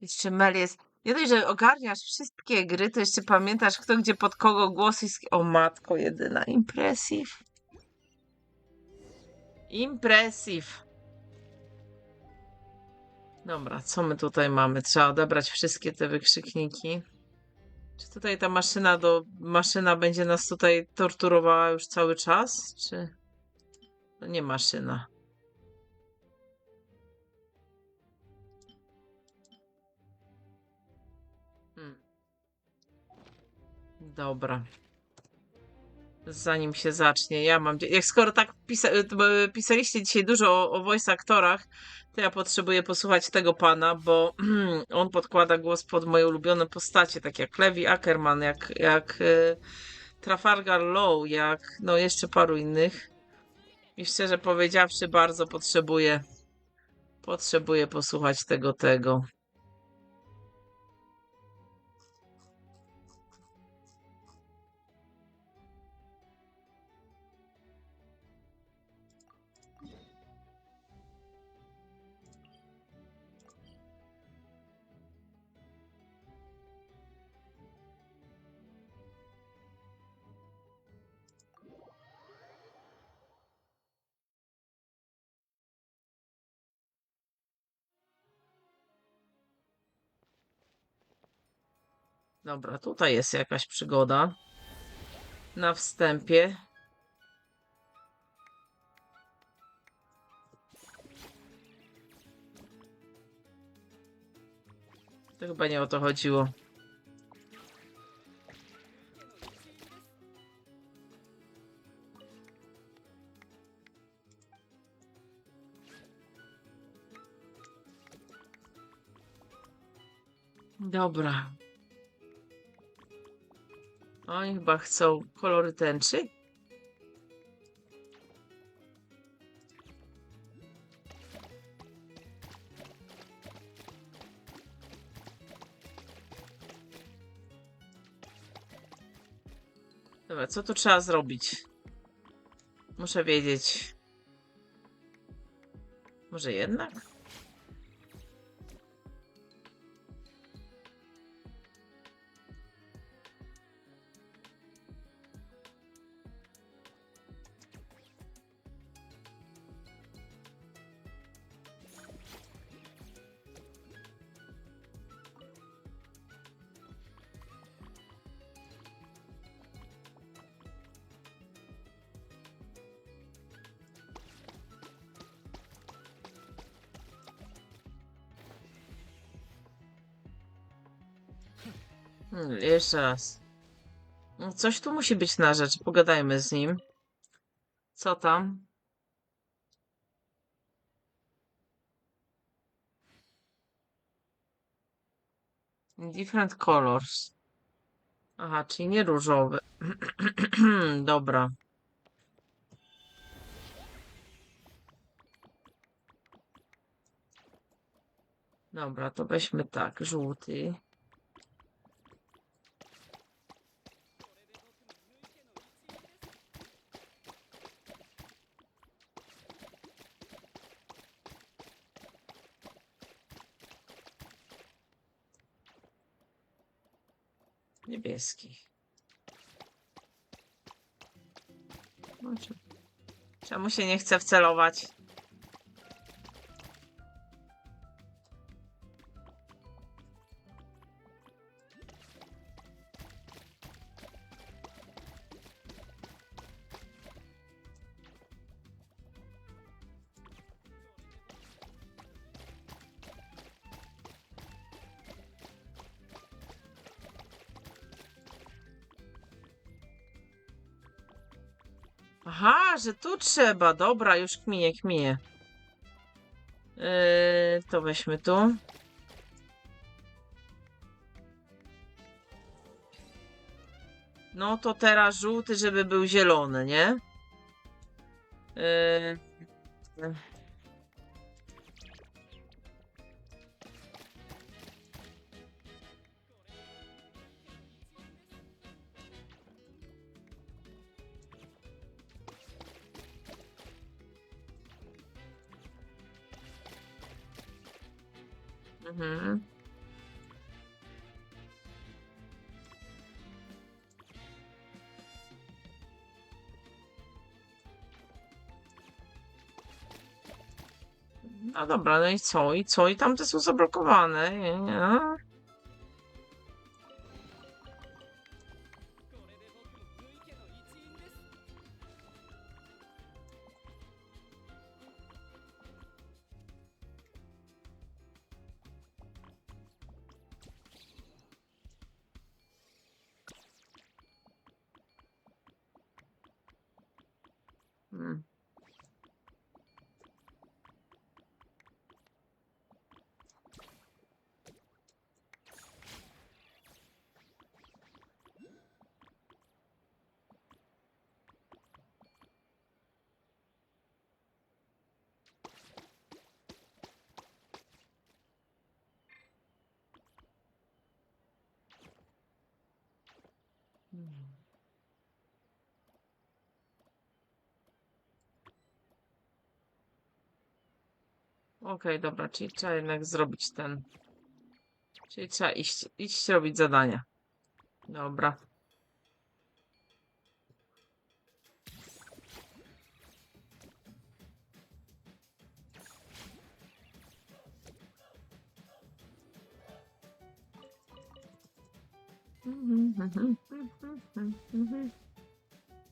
Jeszcze Mel jest. Nie dość, że ogarniasz wszystkie gry, to jeszcze pamiętasz, kto gdzie pod kogo głosy. O matko jedyna, impressive. Impressive. Dobra, co my tutaj mamy? Trzeba odebrać wszystkie te wykrzykniki. Czy tutaj ta maszyna do. Maszyna będzie nas tutaj torturowała już cały czas? Czy. To nie maszyna. Dobra. Zanim się zacznie, ja mam. Jak skoro tak pisa b- pisaliście dzisiaj dużo o, o voice aktorach, to ja potrzebuję posłuchać tego pana, bo on podkłada głos pod moje ulubione postacie, tak jak Levi Ackerman, jak, jak y, Trafalgar Law, jak no jeszcze paru innych. I szczerze powiedziawszy, bardzo potrzebuję potrzebuję posłuchać tego tego. Dobra, tutaj jest jakaś przygoda. Na wstępie. To chyba nie o to chodziło. Dobra. Oni chyba chcą kolory tęczy. Dobra, co tu trzeba zrobić? Muszę wiedzieć. Może jednak? Hmm, jeszcze raz. No, Coś tu musi być na rzecz. Pogadajmy z nim. Co tam? Different colors. Aha, czyli nie różowy. Dobra. Dobra, to weźmy tak, żółty. Niebieski. Czemu się nie chce wcelować? Że tu trzeba. Dobra, już kminie, kminie. Yy, to weźmy tu. No to teraz żółty, żeby był zielony, nie? Yy, Mhm. No dobra, no i co? I co? I tamte są zablokowane. Nie? Okej, dobra, czyli trzeba jednak zrobić ten. Czyli trzeba iść, iść robić zadania. Dobra.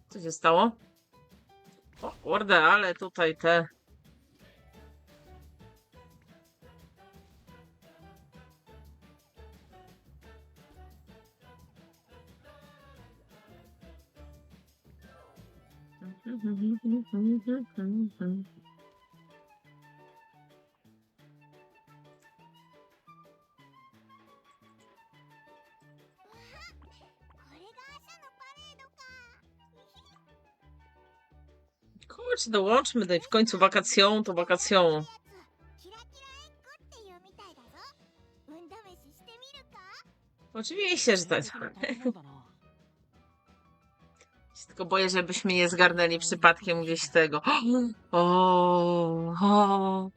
Co się stało? O kurde, ale tutaj te... Kurczę, dołączmy tutaj w końcu wakacją, to wakacją. キラキラエッグっていうみたいだぞ運試ししてみるか Oczywiście, że tak. そうだな tylko boję, żebyśmy nie zgarnęli przypadkiem gdzieś tego. O, o,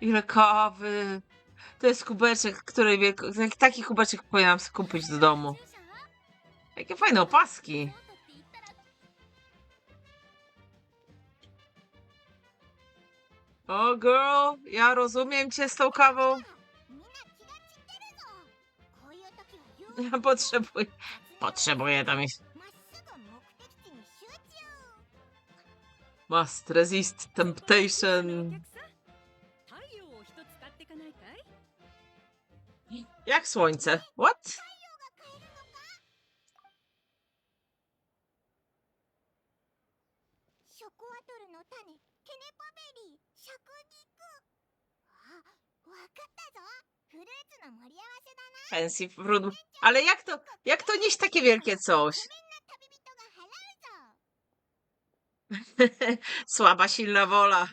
ile kawy. To jest kubeczek, który wie, taki kubeczek powinnam skupić do domu. Jakie fajne opaski. O girl, ja rozumiem cię z tą kawą. Ja potrzebuję, potrzebuję tam. Must resist temptation. Jak słońce? What? Pensji. Ale jak to, jak to nieść takie wielkie coś? Słaba, silna wola.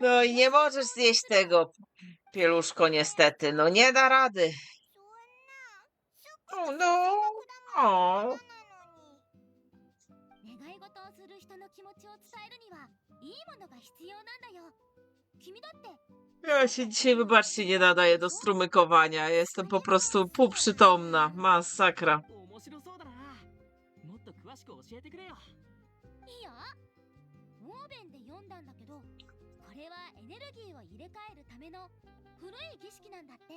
No i nie możesz zjeść tego, pieluszko, niestety. No nie da rady. No. 伝えるにはいいものが必要なんだよ君だって Ja się dzisiaj, wybaczcie, nie nadaję do strumykowania. Jestem po prostu półprzytomna. Masakra. 面白そうだなもっと詳しく教えてくれよいいよオーベンで読んだんだけどこれはエネルギーを入れ替えるための古い儀式なんだって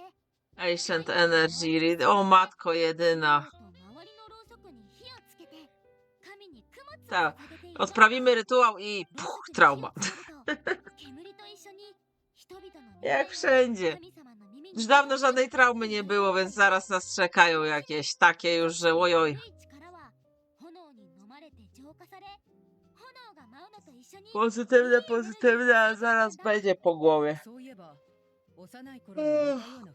Ancient Energy Read. O matko jedyna. と周りのろうそくに火をつけて神に供物を Tak. 捧げているよ Odprawimy rytuał i puch, trauma. Jak wszędzie. Już dawno żadnej traumy nie było, więc zaraz nas czekają jakieś takie już, że ojoj. Pozytywne, pozytywne, a zaraz będzie po głowie. Uff.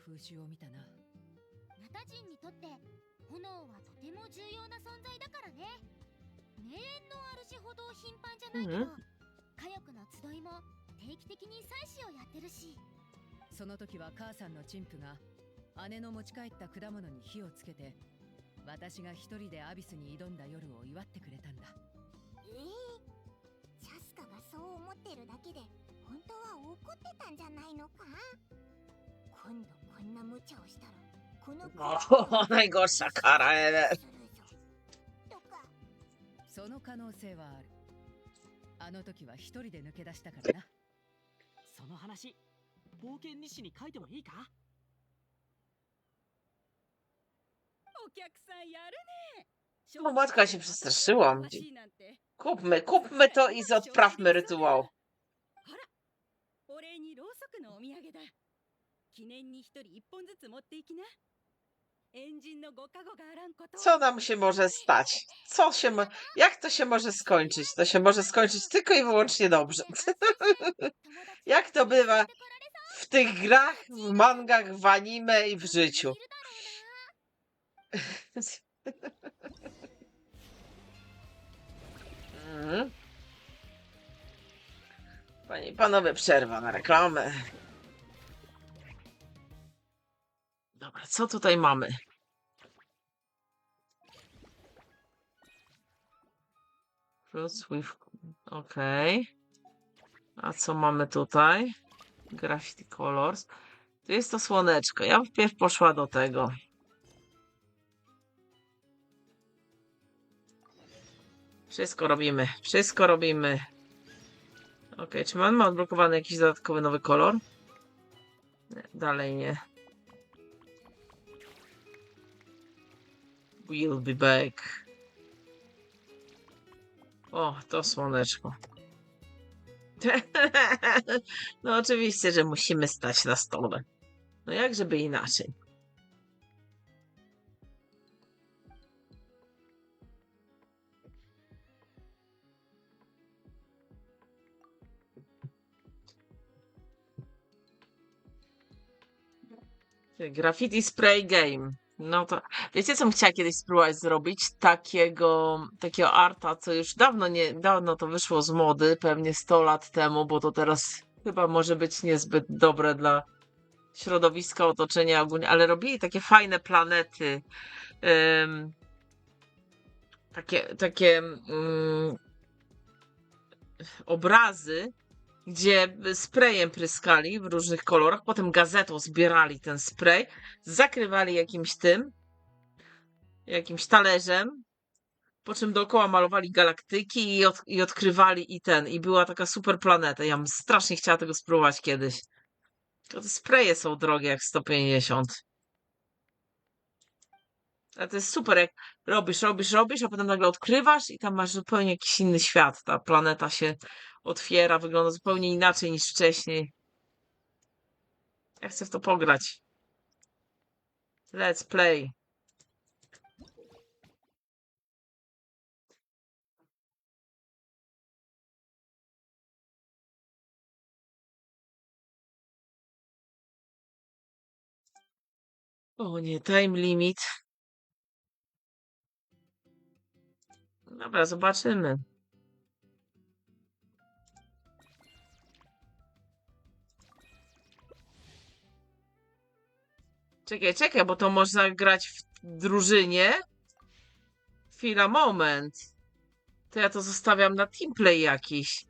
ういえば幼い頃に似たような風習を見たなナタ人にとって炎はとても重要な存在だからね名園の主ほど頻繁じゃないけど、うん。火力の集いも定期的に祭祀をやってるし。その時は母さんのチンプが姉の持ち帰った果物に火をつけて私が一人でアビスに挑んだ夜を祝ってくれたんだ。ええチャスカがそう思ってるだけで本当は怒ってたんじゃないのか？今度こんな無茶をしたらこの O, najgorsza kara ever. するぞとかその可能性はある。あの時は一人で抜け出したからな。その話冒険日誌に書いてもいいか？お客さんやるね。No matka się przestraszyłam. Kupmy, kupmy to i odprawmy rytuał. お礼にろうそくのお土産だ。記念に一人一本ずつ持っていきな Co nam się może stać? Co się mo- Jak to się może skończyć? To się może skończyć tylko i wyłącznie dobrze. Jak to bywa w tych grach, w mangach, w anime i w życiu. Mhm. Panie i panowie, przerwa na reklamę. Dobra, co tutaj mamy? Fruits with... Okej. A co mamy tutaj? Graffiti Colors. Tu jest to słoneczko. Ja wpierw poszła do tego. Wszystko robimy. Wszystko robimy. Okej, czy mamy odblokowany jakiś dodatkowy nowy kolor? Nie, dalej nie. We'll be back. O, to słoneczko. No oczywiście, że musimy stać na stole. No jak żeby inaczej. Graffiti Spray Game. No to wiecie, co bym chciała kiedyś spróbować zrobić? Takiego, takiego arta, co już dawno nie, dawno to wyszło z mody, pewnie 100 lat temu, bo to teraz chyba może być niezbyt dobre dla środowiska, otoczenia ogólnie, ale robili takie fajne planety. takie, takie mm, obrazy, gdzie sprayem pryskali w różnych kolorach, potem gazetą zbierali ten spray, zakrywali jakimś tym, jakimś talerzem, po czym dookoła malowali galaktyki i, od, i odkrywali i ten, i była taka super planeta. Ja bym strasznie chciała tego spróbować kiedyś. To te spraye są drogie jak 150. Ale to jest super, jak robisz, robisz, robisz, a potem nagle odkrywasz i tam masz zupełnie jakiś inny świat. Ta planeta się otwiera, wygląda zupełnie inaczej niż wcześniej. Ja chcę w to pograć. Let's play. O nie, time limit. Dobra, zobaczymy. Czekaj, czekaj, bo to można grać w drużynie. Chwila, moment. To ja to zostawiam na teamplay jakiś.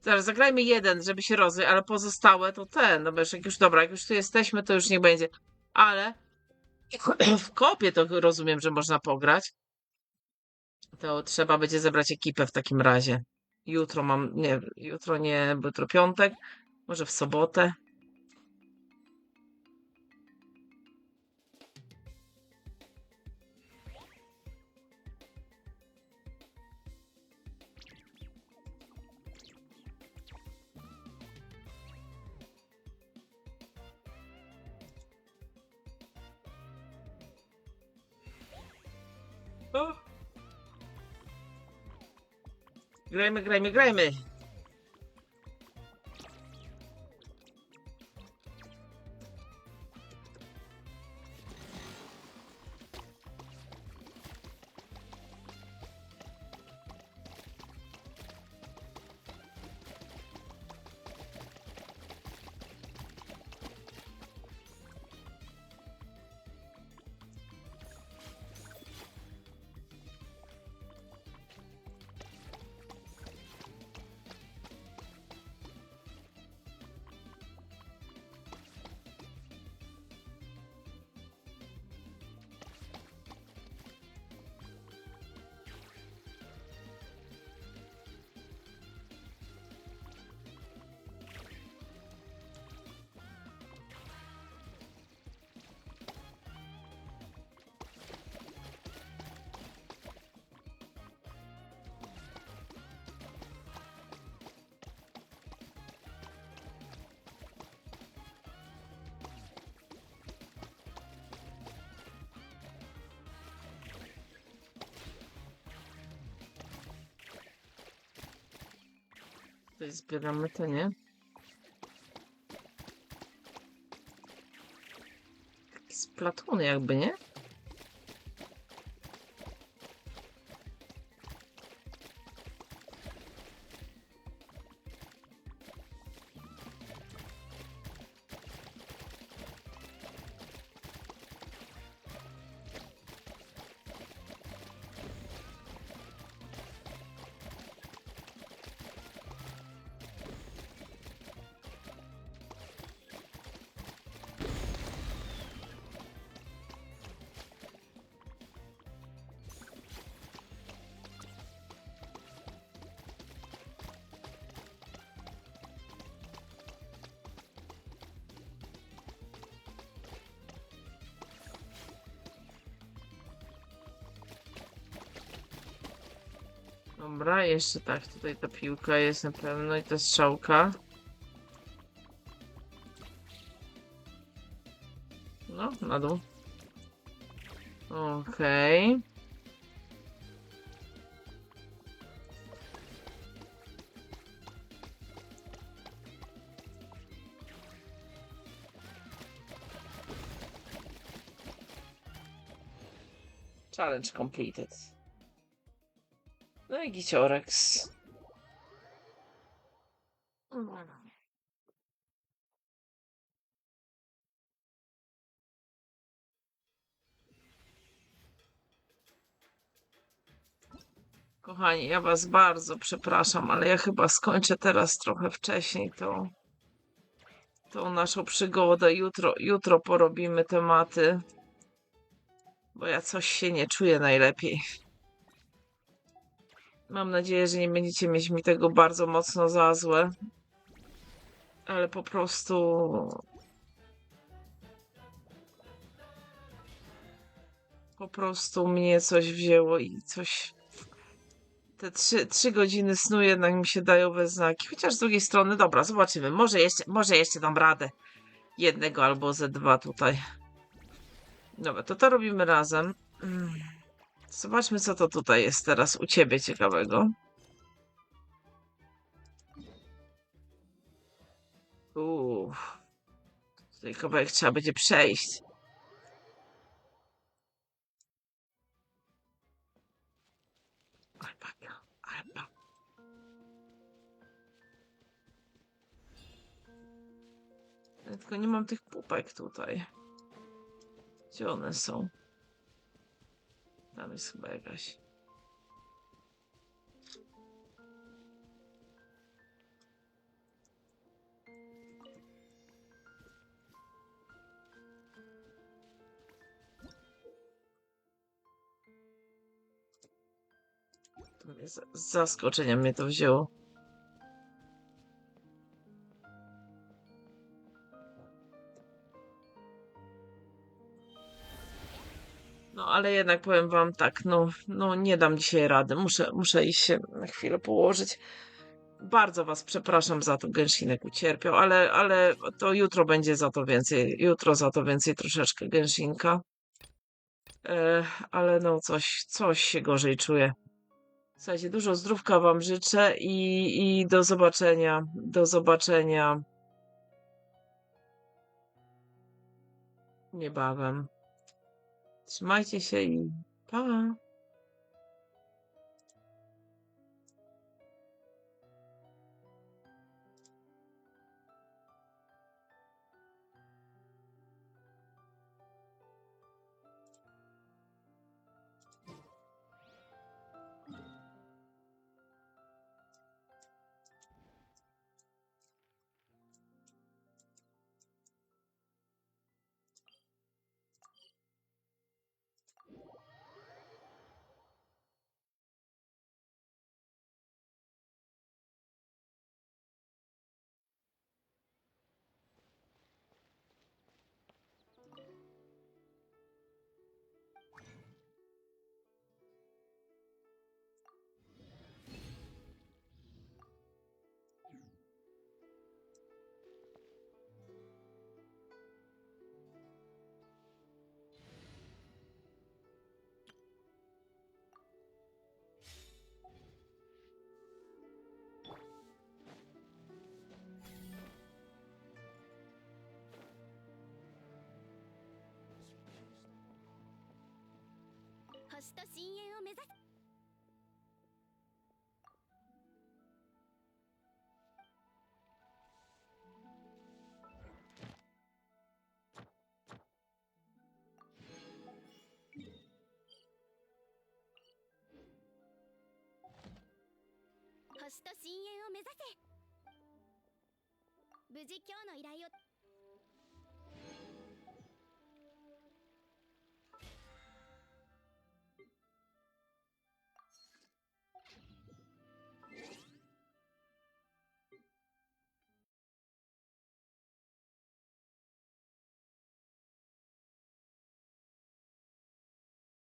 Zaraz, zagrajmy jeden, żeby się rozwijać, ale pozostałe to ten. No bo już, jak już dobra, jak już tu jesteśmy, to już nie będzie. Ale w kopie to rozumiem, że można pograć. To trzeba będzie zebrać ekipę w takim razie. Jutro mam, nie, jutro nie, bo jutro piątek, może w sobotę. O! Grajmy, grajmy, grajmy! Coś zbieramy, to nie? Taki splatuny jakby, nie? Dobra, jeszcze tak, tutaj ta piłka jest na pewno i ta strzałka. No, na dół. Okej. Challenge completed. I giciorex. Kochani, ja was bardzo przepraszam, ale ja chyba skończę teraz trochę wcześniej tą, tą naszą przygodę. Jutro, jutro porobimy tematy, bo ja coś się nie czuję najlepiej. Mam nadzieję, że nie będziecie mieć mi tego bardzo mocno za złe. Ale po prostu. Po prostu mnie coś wzięło i coś. Te trzy, trzy godziny snu jednak mi się dają we znaki. Chociaż z drugiej strony, dobra, zobaczymy. Może jeszcze, może jeszcze dam radę. Jednego albo ze dwa tutaj. Dobra, to to robimy razem. Mm. Zobaczmy, co to tutaj jest teraz u ciebie ciekawego. Uuu. Tutaj kawałek trzeba będzie przejść. Alpaka, Tylko nie mam tych pupek tutaj. Gdzie one są? Tam jest chyba jakaś. Z zaskoczenia mnie to wzięło. Ale jednak powiem wam tak, no, no nie dam dzisiaj rady. Muszę, muszę iść się na chwilę położyć. Bardzo was przepraszam za to, Gęsinek ucierpiał, ale, ale to jutro będzie za to więcej. Jutro za to więcej troszeczkę Gęsinka. E, ale no coś, coś się gorzej czuję. Słuchajcie, dużo zdrówka wam życzę i, i do zobaczenia. Do zobaczenia niebawem. Trzymajcie się i pa! 星と深淵を目指す。星と深淵を目指せ。無事今日の依頼を